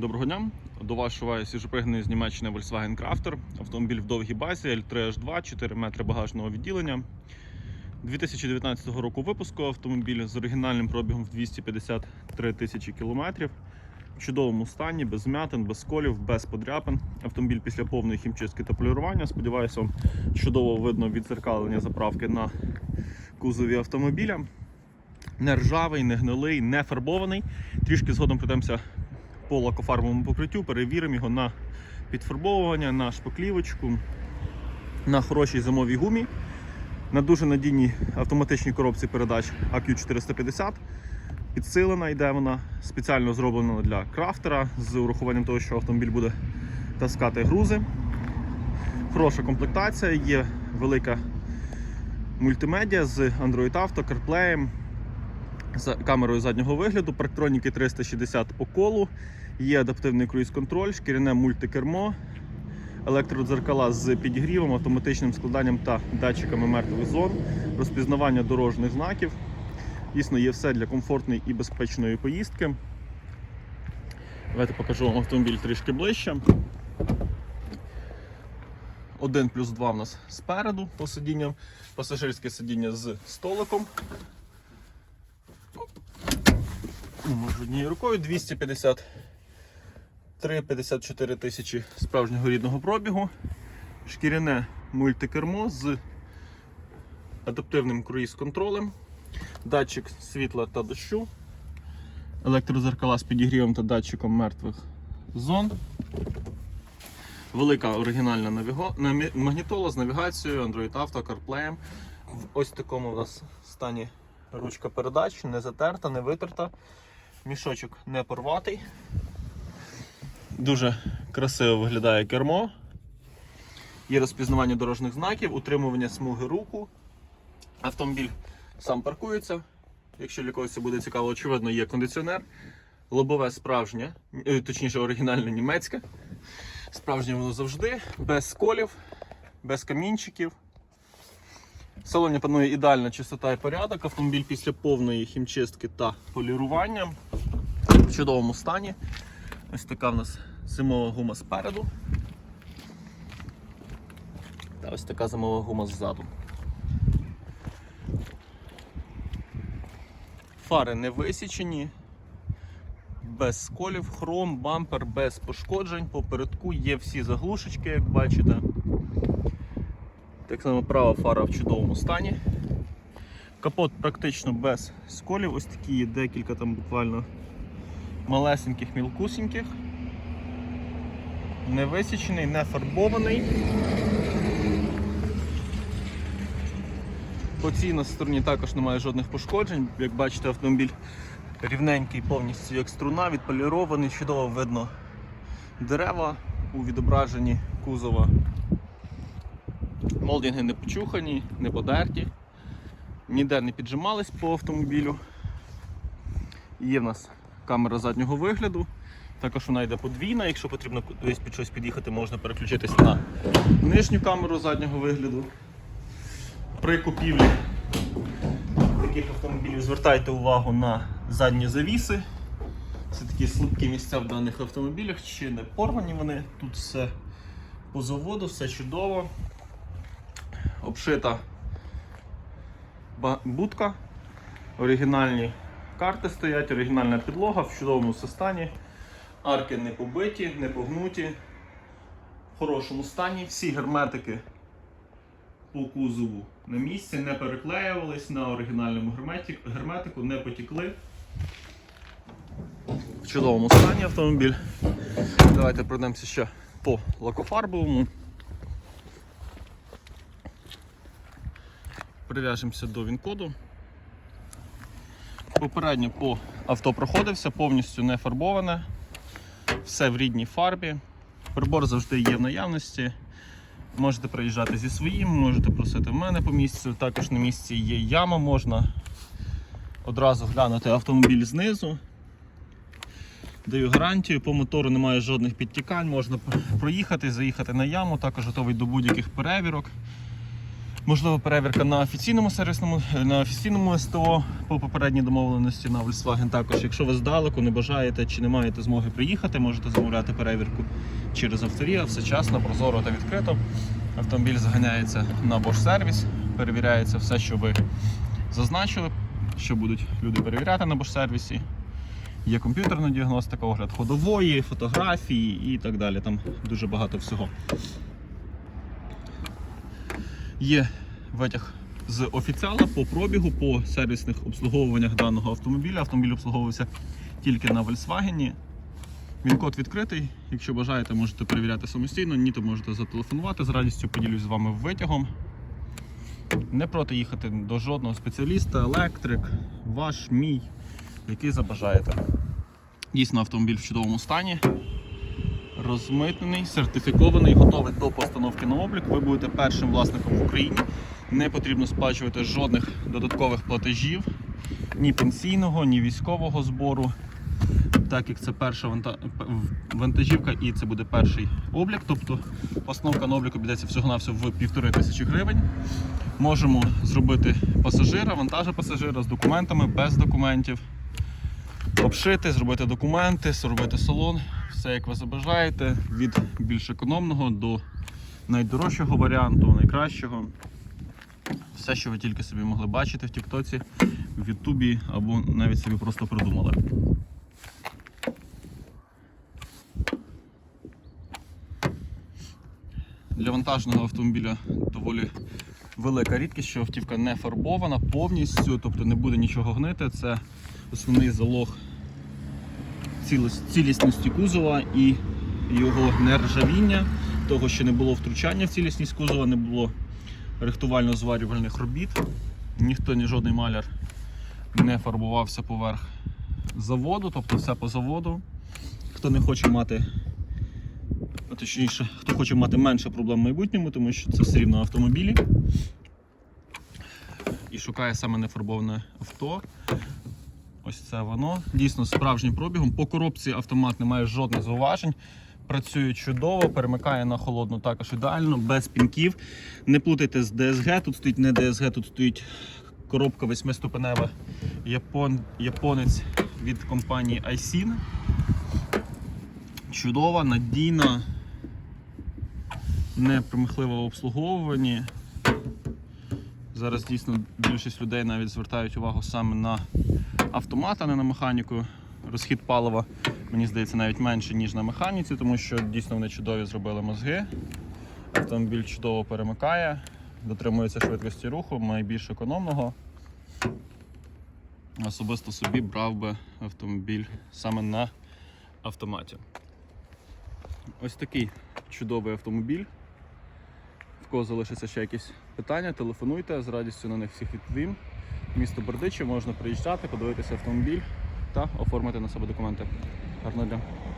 Доброго дня. До вас шуває свіжопригнаний з Німеччини Volkswagen Crafter. Автомобіль в довгій базі L3H2, 4 метри багажного відділення. 2019 року випуску автомобіль з оригінальним пробігом в 253 тисячі кілометрів. В чудовому стані, без м'ятин, без сколів, без подряпин. Автомобіль після повної хімчистки та полірування. Сподіваюся, чудово видно відзеркалення заправки на кузові автомобіля. Не ржавий, не гнилий, не фарбований. Трішки згодом пройдемося по лакофарбовому покриттю, перевіримо його на підфарбовування, на шпаклівочку, на хорошій зимовій гумі, на дуже надійній автоматичній коробці передач AQ450. Підсилена йде вона, спеціально зроблена для крафтера з урахуванням того, що автомобіль буде таскати грузи. Хороша комплектація, є велика мультимедіа з Android Auto, CarPlay, з камерою заднього вигляду, парктроніки 360 по колу, є адаптивний круїз-контроль, шкіряне мультикермо, електродзеркала з підігрівом, автоматичним складанням та датчиками мертвих зон, розпізнавання дорожніх знаків. Дійсно, є все для комфортної і безпечної поїздки. Давайте покажу вам автомобіль трішки ближче. Один плюс два в нас спереду по сидінням, пасажирське сидіння з столиком. Можу однією рукою 253-54 тисячі справжнього рідного пробігу. Шкіряне мультикермо з адаптивним круїз-контролем, датчик світла та дощу, електрозеркала з підігрівом та датчиком мертвих зон. Велика оригінальна навіго... магнітола з навігацією, Android Auto, CarPlay. В ось такому у нас стані ручка передач, не затерта, не витерта. Мішочок не порватий. Дуже красиво виглядає кермо. Є розпізнавання дорожніх знаків, утримування смуги руху. Автомобіль сам паркується. Якщо для когось це буде цікаво, очевидно, є кондиціонер. Лобове справжнє, е, точніше оригінальне німецьке. Справжнє воно завжди, без сколів, без камінчиків. В салоні панує ідеальна чистота і порядок. Автомобіль після повної хімчистки та полірування в чудовому стані. Ось така в нас зимова гума спереду. Та ось така зимова гума ззаду. Фари не висічені, без сколів, хром, бампер без пошкоджень. Попередку є всі заглушечки, як бачите. Так само права фара в чудовому стані. Капот практично без сколів, ось такі є декілька там буквально малесеньких, мілкусеньких. Не висічений, не фарбований. По цій на стороні також немає жодних пошкоджень. Як бачите, автомобіль рівненький, повністю як струна, відполірований, чудово видно дерева у відображенні кузова. Молдинги не почухані, не подерті, ніде не піджимались по автомобілю. Є в нас камера заднього вигляду. Також вона йде подвійна, якщо потрібно кудись під щось під'їхати, можна переключитись на нижню камеру заднього вигляду. При купівлі таких автомобілів звертайте увагу на задні завіси. Це такі слабкі місця в даних автомобілях, чи не порвані вони. Тут все по заводу, все чудово. Обшита будка, оригінальні карти стоять, оригінальна підлога в чудовому стані. Арки не побиті, не погнуті, в хорошому стані. Всі герметики по кузову на місці, не переклеювались на оригінальному герметику, не потікли. В чудовому стані автомобіль. Давайте пройдемося ще по лакофарбовому. Прив'яжемося до він-коду. Попередньо по авто проходився, повністю не фарбоване, все в рідній фарбі. Прибор завжди є в наявності. Можете приїжджати зі своїм, можете просити в мене по місцю. Також на місці є яма, можна одразу глянути автомобіль знизу. Даю гарантію, по мотору немає жодних підтікань, можна проїхати, заїхати на яму, також готовий до будь-яких перевірок. Можливо, перевірка на офіційному сервісному, на офіційному СТО по попередній домовленості на Volkswagen. Також, якщо ви здалеку не бажаєте чи не маєте змоги приїхати, можете замовляти перевірку через авторія. Все чесно, прозоро та відкрито. Автомобіль заганяється на Bosch сервіс, перевіряється все, що ви зазначили, що будуть люди перевіряти на Bosch сервісі. Є комп'ютерна діагностика, огляд ходової, фотографії і так далі. Там дуже багато всього. Є витяг з офіціала по пробігу, по сервісних обслуговуваннях даного автомобіля. Автомобіль обслуговувався тільки на Volkswagen. Він код відкритий. Якщо бажаєте, можете перевіряти самостійно, ні, то можете зателефонувати. З радістю поділюсь з вами витягом. Не проти їхати до жодного спеціаліста, електрик, ваш, мій, який забажаєте. Дійсно, автомобіль в чудовому стані. Розмитнений, сертифікований, готовий до постановки на облік. Ви будете першим власником в Україні. Не потрібно сплачувати жодних додаткових платежів, ні пенсійного, ні військового збору. Так як це перша вантажівка і це буде перший облік, тобто постановка на облік обійдеться всього-навсього в півтори тисячі гривень. Можемо зробити пасажира, вантажа пасажира з документами, без документів обшити, зробити документи, зробити салон, все як ви забажаєте, від більш економного до найдорожчого варіанту, найкращого. Все, що ви тільки собі могли бачити в Тіктоці, в Ютубі або навіть собі просто придумали. Для вантажного автомобіля доволі велика рідкість, що автівка не фарбована повністю, тобто не буде нічого гнити. Це основний залог цілісності кузова і його нержавіння, того, що не було втручання в цілісність кузова, не було рихтувально-зварювальних робіт. Ніхто, ні жодний маляр не фарбувався поверх заводу, тобто все по заводу. Хто не хоче мати, а точніше, хто хоче мати менше проблем в майбутньому, тому що це все рівно автомобілі. І шукає саме нефарбоване авто. Ось це воно. Дійсно справжнім пробігом. По коробці автомат не має жодних зауважень. Працює чудово, перемикає на холодну також ідеально, без пінків. Не плутайте з DSG, тут стоїть не DSG, тут стоїть коробка восьмиступенева Япон, японець від компанії iSIN. Чудова, надійна, непримхлива в. Зараз дійсно більшість людей навіть звертають увагу саме на автомат, а не на механіку. Розхід палива, мені здається, навіть менше, ніж на механіці, тому що дійсно вони чудові зробили мозги. Автомобіль чудово перемикає, дотримується швидкості руху, найбільш економного. Особисто собі брав би автомобіль саме на автоматі. Ось такий чудовий автомобіль. В кого залишиться ще якісь питання, телефонуйте, з радістю на них всіх відповім. Місто Бердичів можна приїжджати, подивитися автомобіль та оформити на себе документи. Гарного дня!